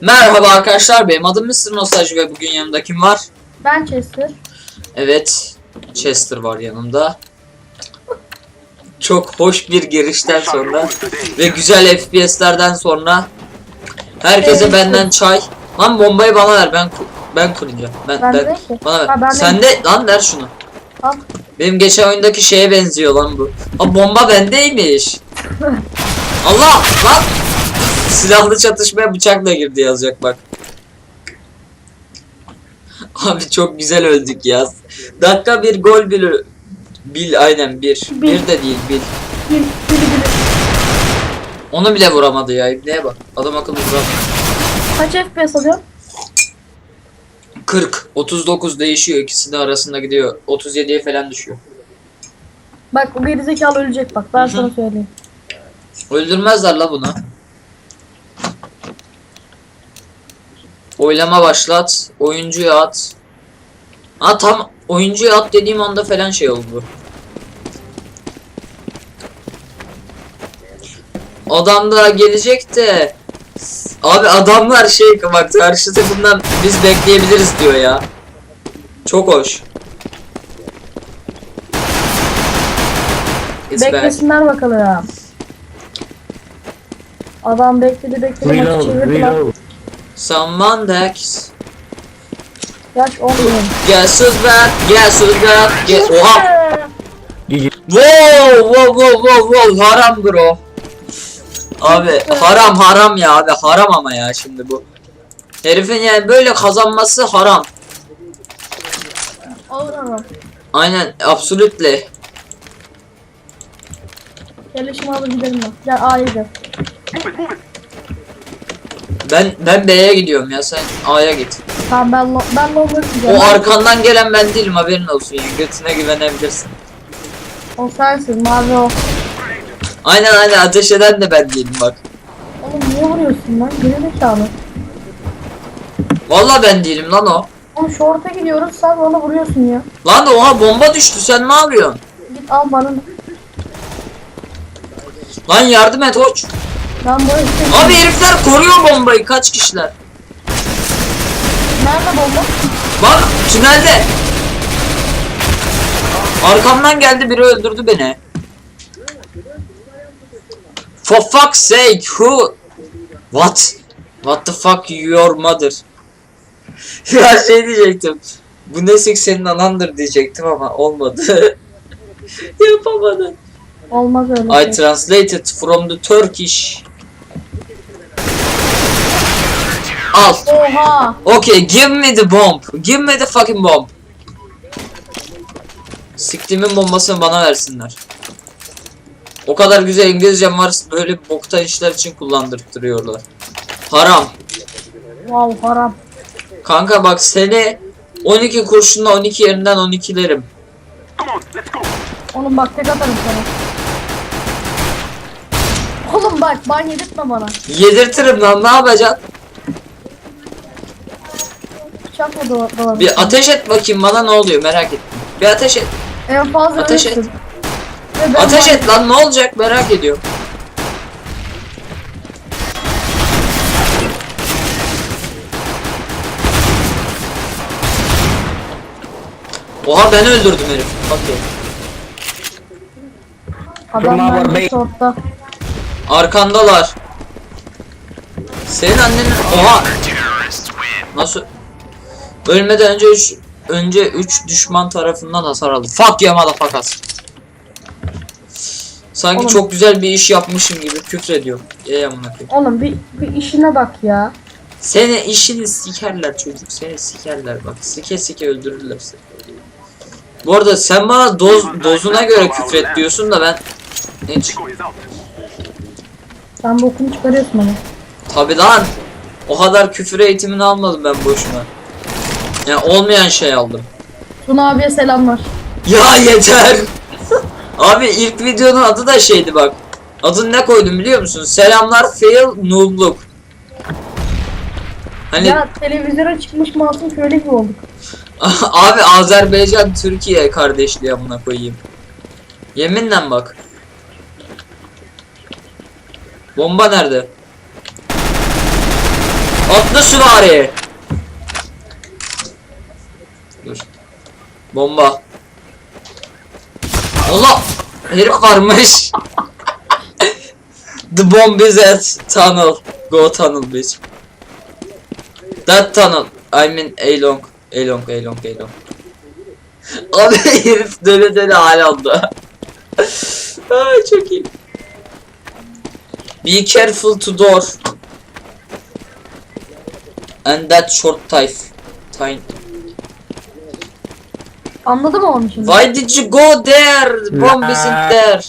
Merhaba arkadaşlar benim adım Mr. Nostalji ve bugün yanımda kim var? Ben Chester. Evet Chester var yanımda. Çok hoş bir girişten sonra ve güzel FPS'lerden sonra herkese Evet. benden çay. Lan bombayı bana ver ben ku- ben kuracağım. Ben, Ben ben, de ki. bana ver. Ha, ben de- Sen de lan ver şunu. Al. Benim geçen oyundaki şeye benziyor lan bu. Ha bomba bendeymiş. Allah lan. Silahlı çatışmaya bıçakla girdi yazacak bak. Abi çok güzel öldük ya. Dakika bir gol bil. Bil aynen bir. Bil. Bir de değil bil. Bir, biri biri. Onu bile vuramadı ya. İbneye bak. Adam akıllı vuramadı. Kaç FPS alıyor? 40, 39 değişiyor. İkisi de arasında gidiyor. 37'ye falan düşüyor. Bak o gerizekalı ölecek bak ben Hı hı. sana söyleyeyim. Öldürmezler la bunu. Oylama başlat. Oyuncuya at. Ha tam oyuncuya at dediğim anda falan şey oldu. Adam da gelecek de Abi adamlar şey bak karşı takımdan biz bekleyebiliriz diyor ya. Çok hoş. It's. Beklesinler bakalım. Adam bekledi bekledi Reload, reload. Someone Dex. Yaş 10 milyon. Guess who's back? Guess who's back? Ge- Oha! Wow, wow, wow, wow, wow, haram bro. Abi haram haram ya abi haram ama ya şimdi bu. Herifin yani böyle kazanması haram. Olur ama. Aynen absolutely. Yerleşimi alır gidelim bak. Gel gidelim. Ben ben B'ye gidiyorum ya sen A'ya git. Tamam ben lo ben Long'a gideceğim. O arkandan gelen ben değilim haberin olsun yani götüne güvenebilirsin. O sensin mavi o. Aynen aynen ateş eden de ben değilim bak. Oğlum niye vuruyorsun lan? Gerizekalı. Vallahi ben değilim lan o. Oğlum short'a gidiyoruz sen ona vuruyorsun ya. Lan oha bomba düştü sen ne yapıyorsun? Git al bana. Lan yardım et hoç. Şey... Abi herifler koruyor bombayı kaç kişiler? Nerede bomba? Bak tünelde. Arkamdan geldi biri öldürdü beni. For fuck's sake who? What? What the fuck your mother? ya şey diyecektim. Bu nesik senin anandır diyecektim ama olmadı. Yapamadım. Olmaz öyle I şey. translated from the Turkish. Al. Oha! Okay, give me the bomb. Give me the fucking bomb. Siktimin bombasını bana versinler. O kadar güzel İngilizcem var böyle boktan işler için kullandırtırıyorlar. Haram. Wow haram. Kanka bak seni 12 kurşunla 12 yerinden 12'lerim. Oğlum bak tek atarım sana. Oğlum bak ban yedirtme bana. Yedirtirim lan ne yapacaksın? Bıçakla dola dolanır. Bir ateş et bakayım bana ne oluyor merak ettim. Bir ateş et. En fazla Ateş ölürsün. et. Ateş et lan ne olacak merak ediyorum. Oha ben öldürdüm herif. Okey. Adam Şunlar var, bence bey. shortta. Arkandalar. Senin annenin oha. Nasıl? Ölmeden önce 3 önce 3 düşman tarafından hasar aldı. Fuck ya motherfuckers. Sanki Oğlum. çok güzel bir iş yapmışım gibi küfrediyor. Ey amına koyayım. Oğlum bir, bir işine bak ya. Seni işini sikerler çocuk. Seni sikerler bak. Sike sike öldürürler seni. Bu arada sen bana doz dozuna göre küfret diyorsun da ben hiç Sen bokunu çıkarıyorsun ama. tabi lan o kadar küfür eğitimini almadım ben boşuna. Yani olmayan şey aldım. Tuna abiye selamlar. Ya yeter. Abi ilk videonun adı da şeydi bak. Adını ne koydum biliyor musun? Selamlar fail noobluk. Hani Ya televizyona çıkmış masum köylü gibi olduk. Abi Azerbaycan Türkiye kardeşliği amına koyayım. Yeminle bak. Bomba nerede? Atlı süvari. Bomba. Allah! Herif varmış. The bomb is at tunnel. Go tunnel bitch. That tunnel. I mean A long. A long, A long, A long. Abi herif döne döne hal. Ay çok iyi. Be careful to door. And that short knife. Time. Anladın mı onu şimdi? Why did you go there? The bomb Nah. isn't there.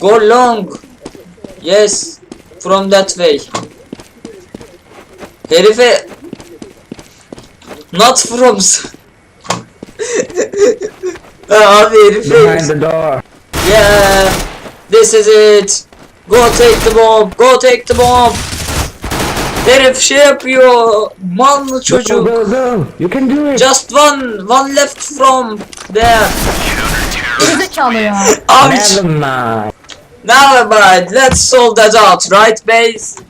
Go long. Yes. From that way. Herife Not from Abi Behind herife the door. Yeah This is it Go take the bomb Go take the bomb Herif şey yapıyor Mallı çocuk go, go. You can do it. Just one, one left from there. Gerizekalı ya. Never mind. Never mind. Let's solve that out, right, base?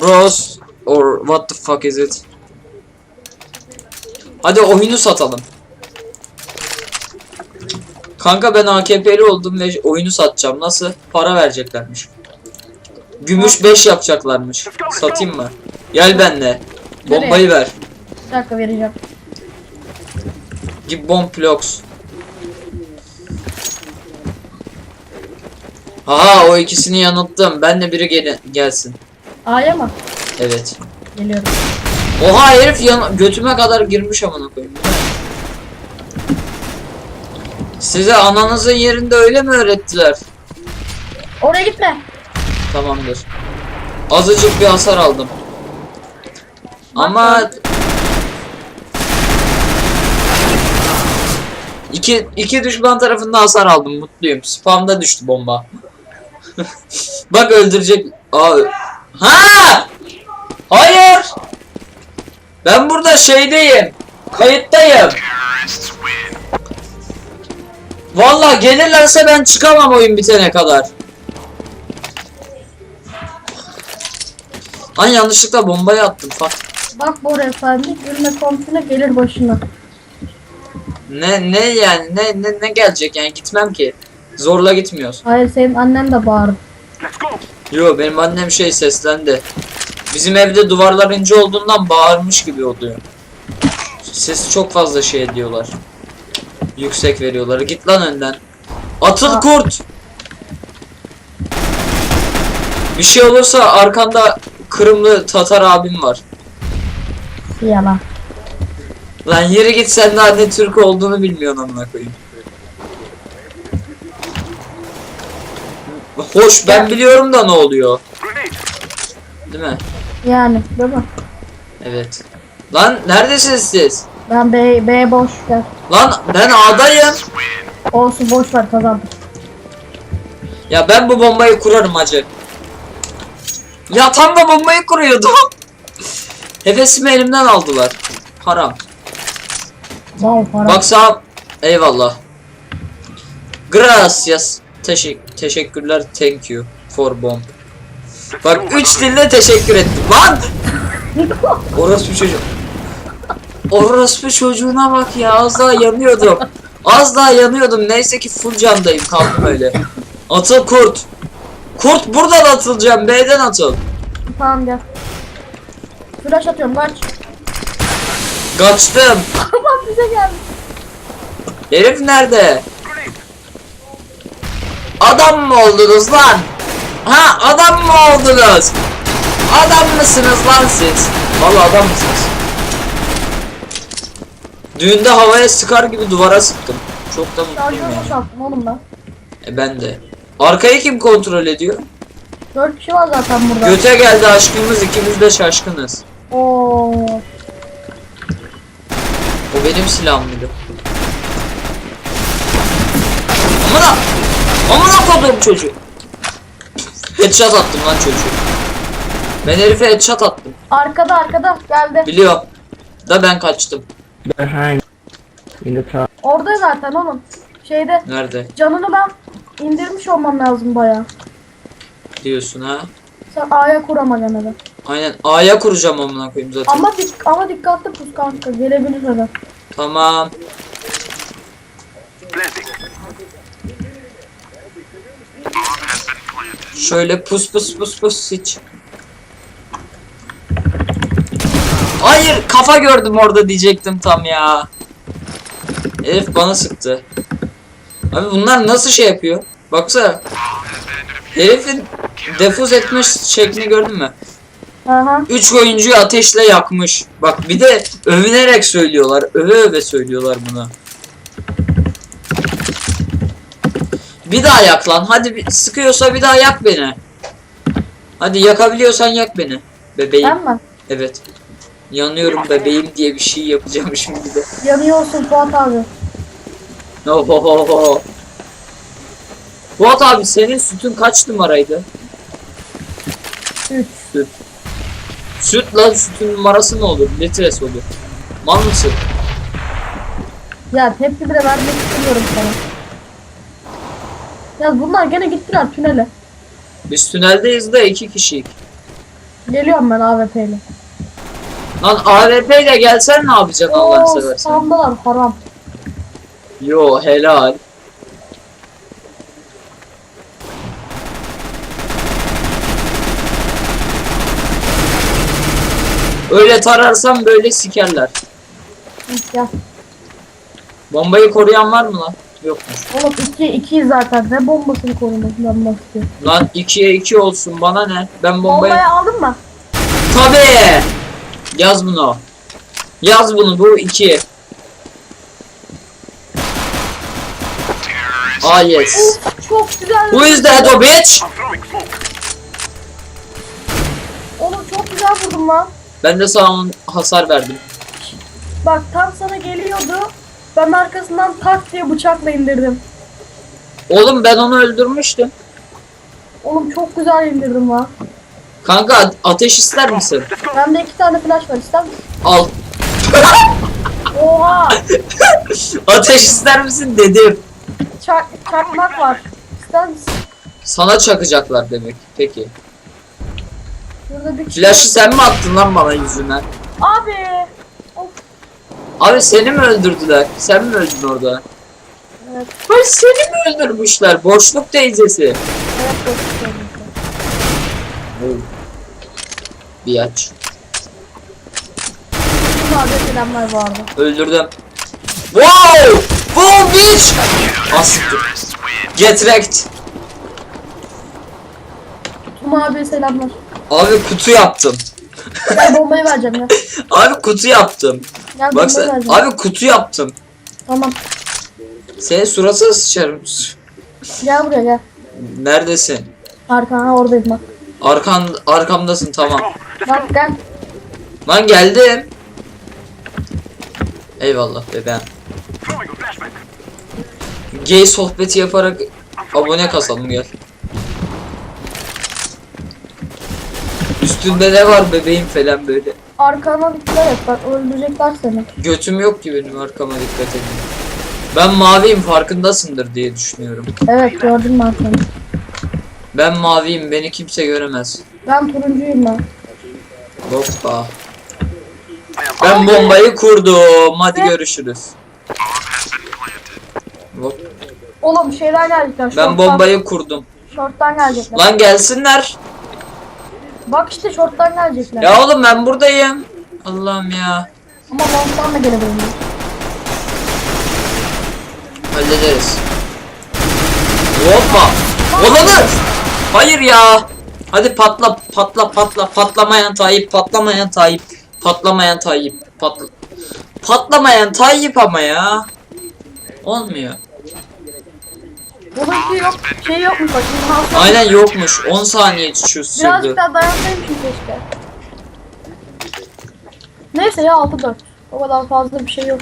Bros, or what the fuck is it? Hadi oyunu satalım. Kanka ben AKP'li oldum ve oyunu satacağım. Nasıl? Para vereceklermiş. Gümüş 5 yapacaklarmış. Satayım mı? Gel benle. Bombayı ver. Bir dakika vereceğim. Give bomb blocks. Aha o ikisini yanılttım. Ben de biri gel gelsin. A'ya mı? Evet. Geliyorum. Oha herif yan götüme kadar girmiş amına koyayım. Size ananızın yerinde öyle mi öğrettiler? Oraya gitme. Tamamdır. Azıcık bir hasar aldım. Ama iki, iki düşman tarafından hasar aldım. Mutluyum. Spamda düştü bomba. Bak öldürecek. Aa, ha! Hayır! Ben burada şeydeyim. Kayıttayım. Vallahi gelirlerse ben çıkamam oyun bitene kadar. Lan yanlışlıkla bombayı attım. Fuck. Bak bu efendi gülme komşuna gelir başına. Ne ne yani ne ne ne gelecek yani gitmem ki. Zorla gitmiyoruz. Hayır senin annen de bağırdı. Yo benim annem şey seslendi. Bizim evde duvarlar ince olduğundan bağırmış gibi oluyor. Sesi çok fazla şey ediyorlar. Yüksek veriyorlar. Git lan önden. Atıl Aa. kurt. Bir şey olursa arkanda Kırımlı Tatar abim var. Yalan. Lan yere git sen daha ne Türk olduğunu bilmiyorsun amına koyayım. Hoş ben biliyorum da ne oluyor. Değil mi? Yani değil mi? Evet. Lan neredesiniz siz? Ben B, B boş ver. Lan ben A'dayım. Olsun boş ver kazandık. Ya ben bu bombayı kurarım hacı. Ya tam da bombayı kuruyordum. Hefesimi elimden aldılar. Haram. Wow para. Baksam eyvallah. Gracias. Teşek teşekkürler. Thank you for bomb. Bak üç dilde teşekkür ettim. Lan! Orospu çocuk. Orospu çocuğuna bak ya. Az daha yanıyordum. Az daha yanıyordum. Neyse ki full candayım. Kaldım öyle. Atıl kurt. Kurt buradan atılacağım. B'den atıl. Tamam gel. Flash atıyorum kaç. Kaçtım. Aman bize geldi. Herif nerede? Adam mı oldunuz lan? Ha adam mı oldunuz? Adam mısınız lan siz? Vallahi adam mısınız? Düğünde havaya sıkar gibi duvara sıktım. Çok da mutluyum Şarjörü yani. boşalttım oğlum ben. E ben de. Arkayı kim kontrol ediyor? Dört kişi var zaten burada. Göte geldi aşkımız ikimiz de şaşkınız. Oo. O benim silahım mıydı? Amına! Amına kodum çocuğu. Headshot attım lan çocuğu. Ben herife headshot attım. Arkada arkada geldi. Biliyorum. Da ben kaçtım. Behind. In the top. Orada zaten oğlum. Şeyde Nerede? canını ben indirmiş olmam lazım baya. Diyorsun ha? Sen A'ya kur ama gene de. Aynen A'ya kuracağım amına koyayım zaten. Ama, dik ama dikkatli pus kanka. Gelebilir öyle. Tamam. Şöyle pus pus pus pus hiç. Hayır kafa gördüm orada diyecektim tam ya. Herif bana sıktı. Abi bunlar nasıl şey yapıyor? Baksana. Herifin defuz etme şeklini gördün mü? Aha. Üç oyuncuyu ateşle yakmış. Bak bir de övünerek söylüyorlar. Öve öve söylüyorlar bunu. Bir daha yak lan. Hadi bir, sıkıyorsa bir daha yak beni. Hadi yakabiliyorsan yak beni. Bebeğim. Ben mi? Evet. Yanıyorum bebeğim diye bir şey yapacağım şimdi de. Yanıyorsun Fuat abi. Ohohoho. Fuat abi senin sütün kaç numaraydı? 3. Süt. Süt lan sütün numarası ne olur? Litresi olur. Mal mısın? Ya tepki bile vermek istemiyorum sana. Ya bunlar gene gittiler tünele. Biz tüneldeyiz de iki kişiyik. Geliyorum ben AWP ile. Lan AWP ile gelsen ne yapacaksın Allah'ını seversen? sandılar haram. Yo helal. Öyle tararsam böyle sikerler. Gel. Bombayı koruyan var mı lan? Yokmuş. Oğlum 2 2 zaten ne bombasını korumasından bahsediyor. Lan 2'ye 2 olsun bana ne? Ben bombayı... Bombayı aldın mı? Tabii. Yaz bunu. Yaz bunu bu 2. Ah yes. Of çok güzel. Who is that o bitch? Oğlum çok güzel vurdum lan. Ben de sana hasar verdim. Bak tam sana geliyordu. Ben arkasından tak diye bıçakla indirdim. Oğlum ben onu öldürmüştüm. Oğlum çok güzel indirdim lan. Kanka ateş ister misin? Bende iki tane flash var ister misin? Al. Oha! Ateş ister misin dedim. Çak, çakmak var. İster misin? Sana çakacaklar demek. Peki. Burada bir Flash'ı sen mi attın lan bana yüzünden? Abi! Of Abi seni mi öldürdüler? Sen mi öldün orada? evet. Ay seni mi öldürmüşler? Boşluk teyzesi. Evet çok güzel. Bir aç. Sadece selamlar vardı. Öldürdüm. Wow! Wow bitch! Asıktı. Get wrecked. Tüm abi selamlar. Abi kutu yaptım. Gel bombayı vereceğim ya. Abi kutu yaptım. Gel Bak bombayı sen, vereceğim. abi kutu yaptım. Tamam. Senin suratına sıçarım. Gel buraya gel. Neredesin? Arkana oradayım bak. Arkan arkamdasın tamam. Bak gel. Lan geldim. Eyvallah bebeğim. Gay sohbeti yaparak abone kasalım gel. Üstünde ne var bebeğim falan böyle. Arkana dikkat et bak öldürecekler seni. Götüm yok ki benim arkama dikkat edin. Ben maviyim farkındasındır diye düşünüyorum. Evet gördüm ben seni. Ben maviyim beni kimse göremez. Ben turuncuyum ben. Hoppa. Ben bombayı kurdum. Hadi görüşürüz. Hop. Oğlum şeyden gelecekler. Ben şorttan- bombayı kurdum. Şorttan gelecekler. Lan gelsinler. Bak işte şorttan gelecekler. Ya oğlum ben buradayım. Allah'ım ya. Ama long'dan da gelebilirler. Hallederiz. Hoppa. Olanı. Hayır ya. Hadi patla patla patla patlamayan Tayyip patlamayan Tayyip patlamayan Tayyip patla patlamayan Tayyip ama ya. Olmuyor. Bunun şey yok, şey yokmuş bak. imhansız. Aynen yokmuş. 10 saniye şu sürdü. Birazcık daha dayansaymışım keşke. Neyse ya 6-4. O kadar fazla bir şey yok.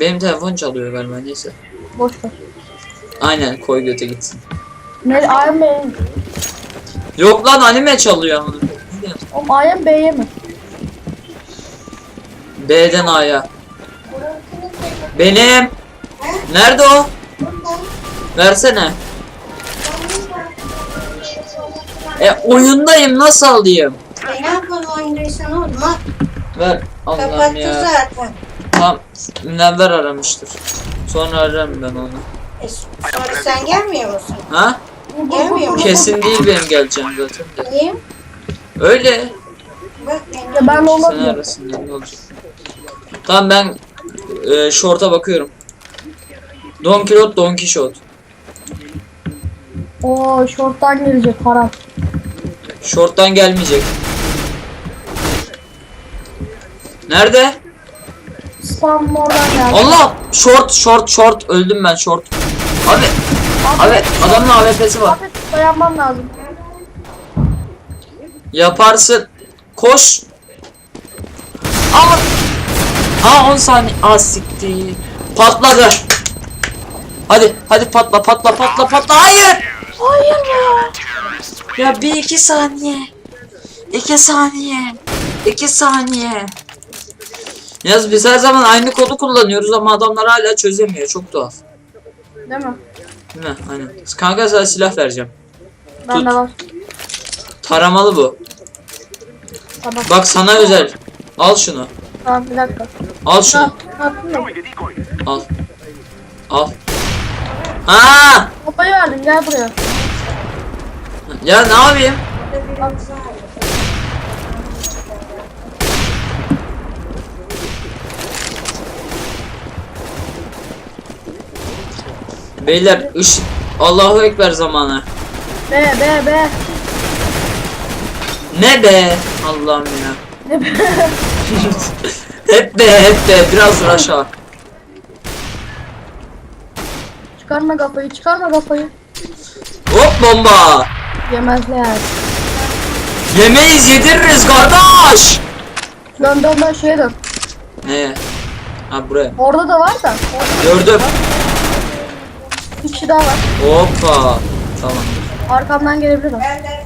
Benim telefon çalıyor galiba neyse. Boş ver. Aynen koy göte gitsin. Ne mi? Yok lan anime çalıyor ama. Oğlum AM B'ye mi? B'den A'ya. Benim. Nerede o? Versene. E oyundayım nasıl alayım? Ne yapalım oyundaysan oğlum ha? Ver Allah'ım Kapattı ya. zaten. Tamam. Münevver aramıştır. Sonra ararım ben onu. E, sonra sen gelmiyor musun? Ha? Gelmiyor musun? Kesin değil benim geleceğim zaten. de. Niye? Öyle. Bak ben Sen olabilirim. arasında ne olacak? Tamam ben e, short'a bakıyorum. Don Quixote, Don Quixote. Oo şorttan gelecek haram. Short'tan gelmeyecek. Nerede? Spam oradan geldi. Allah! Short, short, short. Öldüm ben short. Abi, abi adamın AWP'si var. Abi dayanmam lazım. Yaparsın. Koş. Ama. Aa 10 saniye. Aa siktir. Patladı. Hadi, hadi patla, patla, patla, patla. Hayır. Hayır ya. Ya bir iki saniye. İki saniye. İki saniye. Yaz biz her zaman aynı kodu kullanıyoruz ama adamlar hala çözemiyor. Çok tuhaf. Değil mi? Değil mi? Aynen. Kanka sana silah vereceğim. Bende Tut. var. Taramalı bu. Tamam. Bak sana özel. Al şunu. Tamam bir dakika. Al şunu. Al. Al. Aa! Kafayı verdin gel buraya. Ya ne yapayım? Beyler ış Allahu ekber zamanı. Be be be. Ne be? Allah'ım ya. Ne be. hep be hep be biraz raşa. çıkarma kafayı çıkarma kafayı. Hop bomba. Yemezler. Yemeyiz yediririz kardeş. Dön dön dön şeye dön. Ne? Ha buraya. Orada da var da. Orada Gördüm. bir kişi daha var. Hoppa. Tamam. Arkamdan gelebilir o. De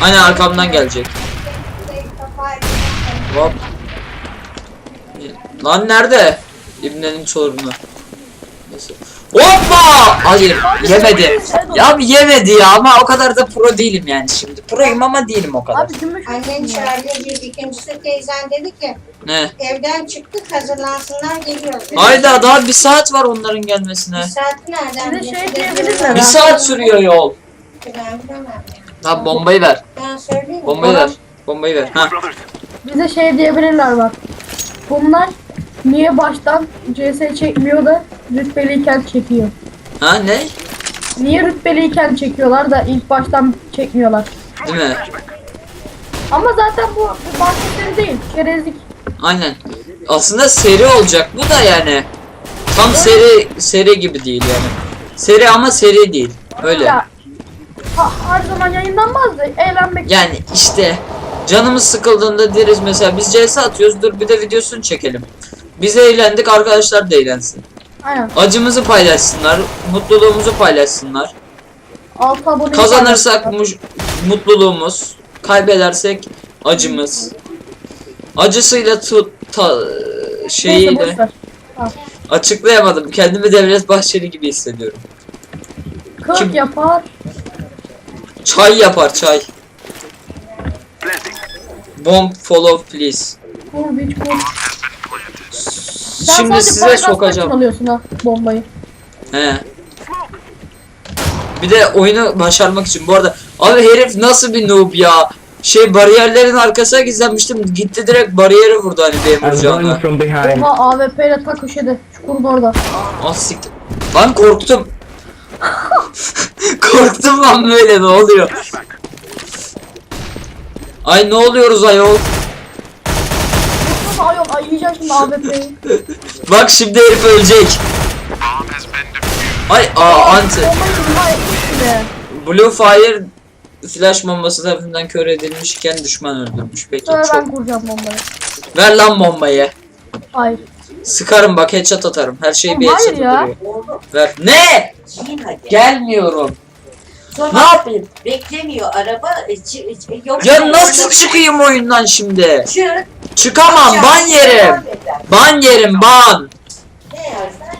Hani arkamdan gelecek. Hop. Lan nerede? İbnenin sorunu. Neyse. Hoppa! Hayır yemedi. Ya bir yemedi ya ama o kadar da pro değilim yani şimdi. Proyum ama değilim o kadar. Abi gümüş. Annen çağırıyor bir ikincisi teyzen dedi ki Ne? evden çıktık hazırlansınlar geliyoruz. Hayda daha bir saat var onların Bir gelmesine. saat nereden? Bir de şey diyebilirler Bir ha. saat sürüyor yol. Ben bilemem. Tamam bombayı ver. Ben söyleyeyim mi? Bombayı ver. Bombayı ver. Ha. Bize şey diyebilirler bak. Bunlar niye baştan CS çekmiyor da rütbeliyken çekiyor? Ha ne? Niye rütbeliyken çekiyorlar da ilk baştan çekmiyorlar? Değil mi? Ama zaten bu, bu bahsettiğim değil. Çerezlik. Aynen. Aslında seri olacak bu da yani. Tam seri seri gibi değil yani. Seri ama seri değil. Öyle. Ya, ha, her zaman yayınlanmaz da eğlenmek. Yani işte canımız sıkıldığında deriz mesela biz CS atıyoruz dur bir de videosunu çekelim. Biz eğlendik arkadaşlar da eğlensin. Aynen. Acımızı paylaşsınlar, mutluluğumuzu paylaşsınlar. Altı abone. Kazanırsak mutluluğumuz, kaybedersek acımız. Acısıyla tut ta, şeyiyle açıklayamadım. Kendimi Devlet Bahçeli gibi hissediyorum. Kırk Kim- yapar. Çay yapar çay. Bomb follow please. Sen Şimdi sadece size paragraftan sokacağım. alıyorsun ha bombayı. He. Bir de oyunu başarmak için. Bu arada abi herif nasıl bir noob ya. Şey bariyerlerin arkasına gizlenmiştim. Gitti direkt bariyeri vurdu hani benim I'm going vuracağımla. from behind. Oha AWP ile ta köşede. Çukurun orada. Ah siktir. Lan korktum. korktum lan böyle ne oluyor? Ay ne oluyoruz ayol? Nasıl ayol ay yiyeceğim şimdi AWP'yi. Bak şimdi herif ölecek. Ay aa anti. Blue Fire flash bombası tarafından kör edilmişken düşman öldürmüş. Peki Sonra çok. ben kuracağım bombayı. Ver lan bombayı. Hayır. Sıkarım bak headshot atarım. Her şey bir Oğlum, headshot hayır ya. duruyor. Ver. Ne? Gelmiyorum. Sonra Ne yapayım? Beklemiyor araba. e, çı- e, yok Ya nasıl çıkayım oyundan şimdi? Çık. Çıkamam ban yerim. Ban yerim ban. Ne yersen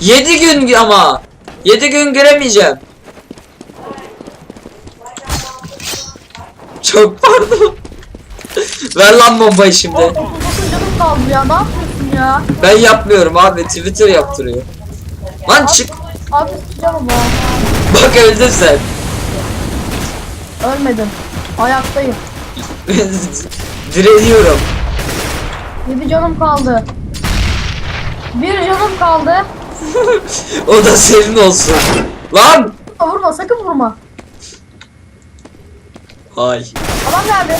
ye. 7 gün ama. 7 gün giremeyeceğim. Çok pardon. Ver lan bombayı şimdi. 39 canım kaldı ya. Ne yapıyorsun ya? Ben yapmıyorum abi. Twitter yaptırıyor. Lan çık. Abi canım ya. Bak öldün sen. Ölmedim. Ayaktayım. Direniyorum. 7 canım kaldı. Bir canım kaldı. O da senin olsun. Lan. Vurma, vurma sakın vurma. Hay. Adam geldi.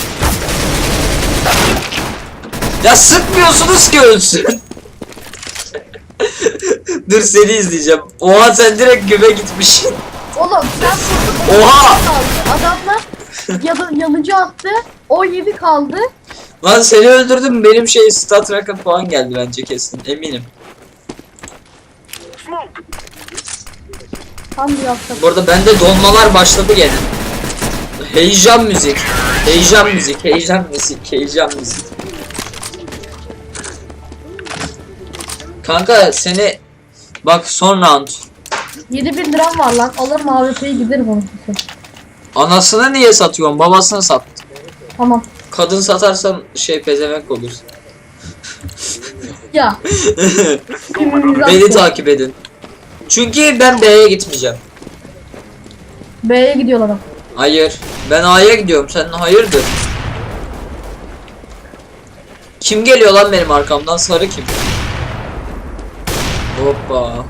Ya sıkmıyorsunuz ki ölsün. Dur seni izleyeceğim. Oha sen direkt güme gitmişsin. Oğlum sen vurdun. Oha! Adamlar yanı, yanıcı attı. O 7 kaldı. Lan seni öldürdüm benim şey stat rakam puan geldi bence kesin eminim. Tam bir yaptık. Bu arada bende donmalar başladı gene. Heyecan müzik. Heyecan müzik, heyecan müzik, heyecan müzik. Kanka seni bak son round. 7000 liram var lan. Alırım AWP'ye giderim onu. Anasını niye satıyorsun? Babasını sat. Tamam. Kadın satarsan şey pezemek olur. Ya. Beni takip edin. Çünkü ben B'ye gitmeyeceğim. B'ye gidiyorlar adam. Hayır. Ben A'ya gidiyorum. Sen hayırdır? Kim geliyor lan benim arkamdan? Sarı kim? Hoppa.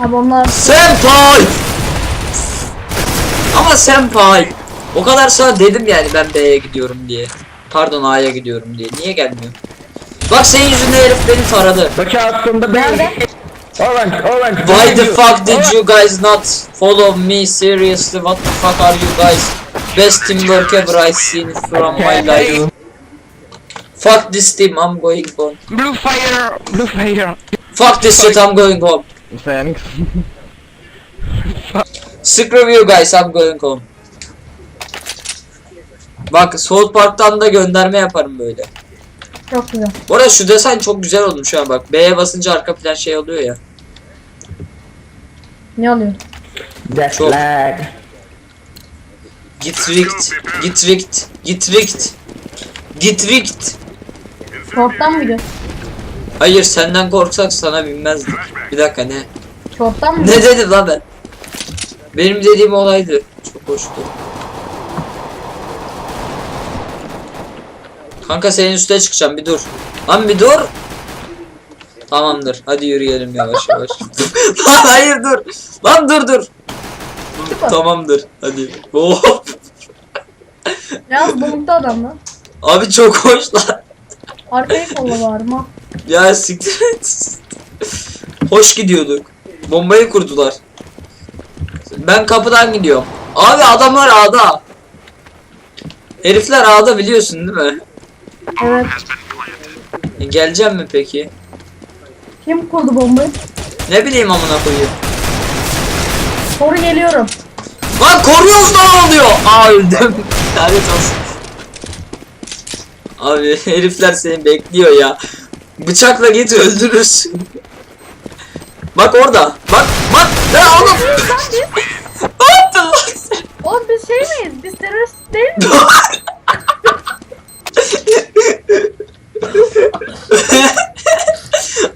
Abi onlar Senpai! Ama senpai. O kadar sana dedim yani ben B'ye gidiyorum diye. Pardon A'ya gidiyorum diye. Niye gelmiyor? Bak senin yüzünden herif beni taradı. The Nerede? bank. Orange, orange. Why the fuck did Orange. you guys not follow me seriously? What the fuck are you guys? Best teamwork ever I seen from my life. Fuck this team, I'm going home. Blue fire! Blue fire! Fuck this shit, I'm going home. Thanks. Screw you guys, I'm going home. Bak South Park'tan da gönderme yaparım böyle. çok güzel. Bu arada şu desen çok güzel olmuş şu an bak. B'ye basınca arka plan şey oluyor ya. Ne? That's Çok. lag. Git rigged, git rigged, git rigged. Git rigged. Short'tan mı gidiyor? Hayır senden korksak sana binmezdik. Bir dakika ne? Short'tan mı? Ne dedim lan ben? Benim dediğim olaydı. Çok hoştu. Kanka senin üstüne çıkacağım bir dur. Lan bir dur. Tamamdır. Hadi yürüyelim yavaş yavaş. lan hayır dur. Lan dur dur. Tamamdır. Hadi. Hop. Yalnız donukta adam lan. Abi çok hoş lan. Arkayı kolla bari ma. Ya siktir et. Hoş gidiyorduk. Bombayı kurdular. Ben kapıdan gidiyorum. Abi adamlar A'da. Herifler A'da biliyorsun değil mi? Evet. E, geleceğim mi peki? Kim kurdu bombayı? Ne bileyim amına koyayım. Soru geliyorum. Lan koruyoruz ne oluyor? Aa öldüm. Lanet olsun. Abi herifler seni bekliyor ya. Bıçakla git öldürürsün. Bak orada. Bak bak. Ne oğlum? ne yaptın lan sen? Oğlum biz şey miyiz? Biz terörist değil miyiz?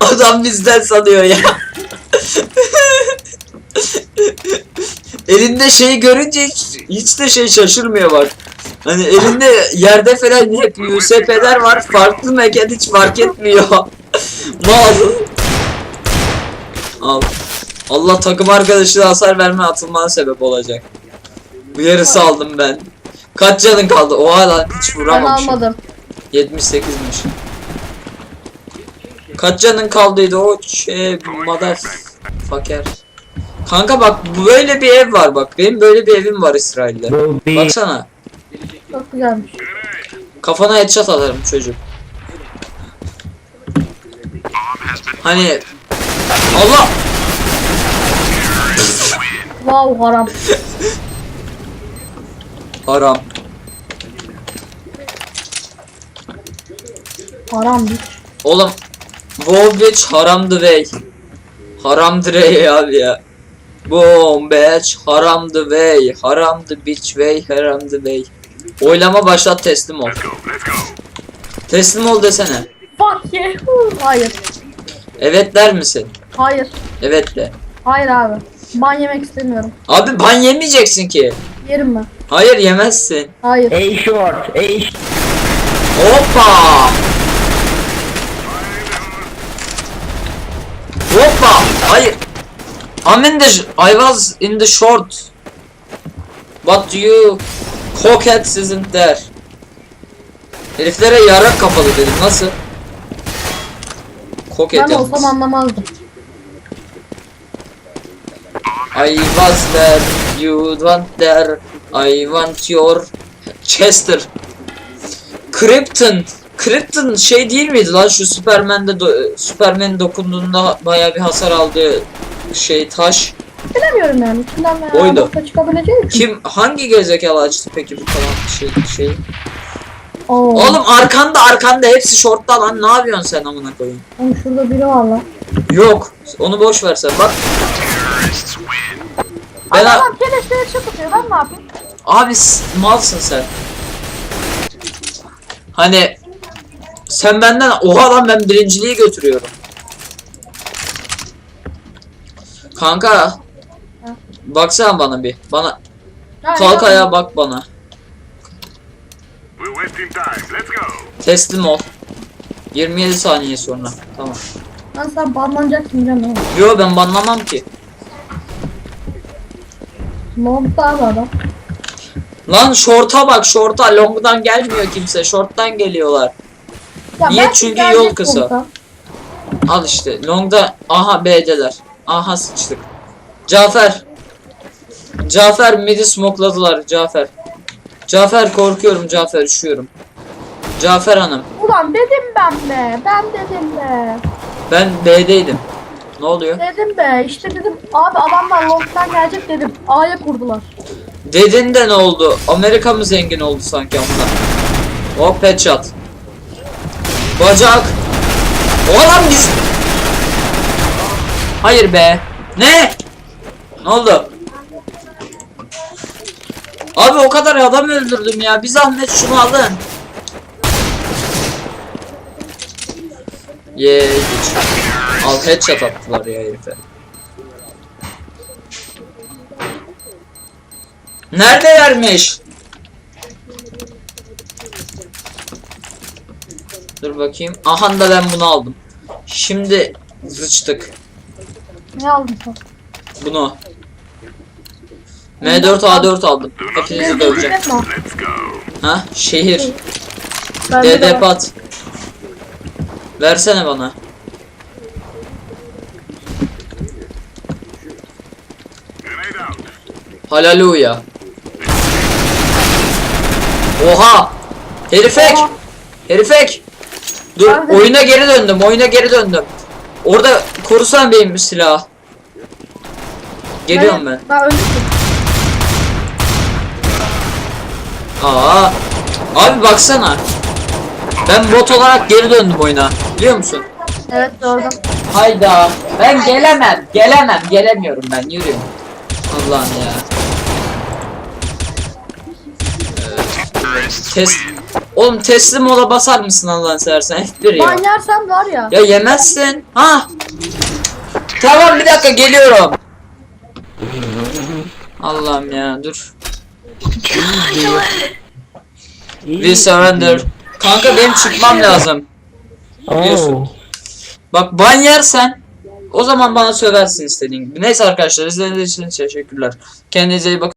Adam bizden sanıyor ya. elinde şeyi görünce hiç, hiç de şey şaşırmıyor bak. Hani elinde yerde falan hep USP'ler var. Farklı mekan hiç fark etmiyor. Mal. Al. Allah takım arkadaşına hasar verme atılmana sebep olacak. Bu yarısı aldım ben. Kaç canın kaldı? Oha lan hiç ben vuramamışım. almadım. 78'miş. Kaç canın kaldıydı o şey madar faker. Kanka bak böyle bir ev var bak. Benim böyle bir evim var İsrail'de. Baksana. Çok güzelmiş. Kafana headshot atarım çocuk. Hani Allah Wow haram. haram. Haram bir. Oğlum WoW bitch haram the way. Haramdır ey abi ya. Boom bitch, haram the way, haram the bitch way, haram the way. Oylama başlat teslim ol. Teslim ol desene. Fuck yeah. Hayır. Evet der misin? Hayır. Evet de. Hayır abi. Ban yemek istemiyorum. Abi ban yemeyeceksin ki. Yerim ben. Hayır yemezsin. Hayır. A short. A sh- Hoppa. Hoppa. Hayır. I'm in the I was in the short. But you cockheads isn't there. Heriflere yarak kapalı dedim. Nasıl? Cockhead Ben olsam yalnız. anlamazdım. I was there, you want there, I want your Chester. Krypton. Krypton şey değil miydi lan şu Superman'de do- Superman dokunduğunda bayağı bir hasar aldığı şey taş. Bilemiyorum yani. İçinden veya Oydu. nokta çıkabileceği için. Kim hangi gerizekalı açtı peki bu kalan şey şey? Oo. Oğlum arkanda arkanda hepsi shortta lan ne yapıyorsun sen amına koyayım? Oğlum şurada biri var lan. Yok onu boş ver sen bak. Ben Adam keleşleri çıkıyor. Ben ne yapayım? Abi malsın sen. Hani sen benden oha lan ben birinciliği götürüyorum. Kanka baksana bana bir. Bana Ha, kalk ya. ayağa bak bana. Teslim ol. 27 saniye sonra. Tamam. Ben sen banlanacaksın canım. Yo ben banlamam ki. Long'da adam. Lan short'a bak short'a long'dan gelmiyor kimse short'tan geliyorlar. Ya Niye? Çünkü yol kısa. Long'da. Al işte long'da aha B'deler. Aha sıçtık. Cafer. Cafer midi smokladılar Cafer. Cafer korkuyorum Cafer üşüyorum. Cafer hanım. Ulan dedim ben be. Ben dedim be. Ben B'deydim. Ne oluyor? Dedim be. İşte dedim. Abi adamlar Long'dan gelecek dedim. A'ya kurdular. Dedin de ne oldu? Amerika mı zengin oldu sanki amına? Hop headshot. Bacak. Oğlum biz... Hayır be. Ne? Ne oldu? Abi o kadar adam öldürdüm ya. Bir zahmet şunu alın. Ye geç. Al headshot attılar ya herife. Neredelermiş? Dur bakayım. Aha da ben bunu aldım. Şimdi zıçtık. Ne aldın sen? Bunu. M4 A4 aldım. Hepinizi döveceğim. Ha? Şehir. Dede var. pat. Versene bana. Haleluya. Oha! Herifek! Herifek! Dur Nerede? oyuna geri döndüm. Oyuna geri döndüm. Orada korusan benim bir silah. Geliyorum ben. Ben öldüm. Aa. Abi baksana. Ben bot olarak geri döndüm oyuna. Biliyor musun? Evet gördüm. Hayda. Ben gelemem. Gelemem. Gelemiyorum ben. Yürüyorum. Allah'ım ya. Ee, Test. Oğlum teslim ola basar mısın Allah'ını seversen? F1 ya. Ben yersem var ya. Ya yemezsin. Ha. Tamam bir dakika geliyorum. Allah'ım ya dur. We surrender. Kanka benim çıkmam lazım. Biliyorsun. Bak ban yersen o zaman bana söversin istediğin gibi. Neyse arkadaşlar izlediğiniz için teşekkürler. Kendinize iyi bakın.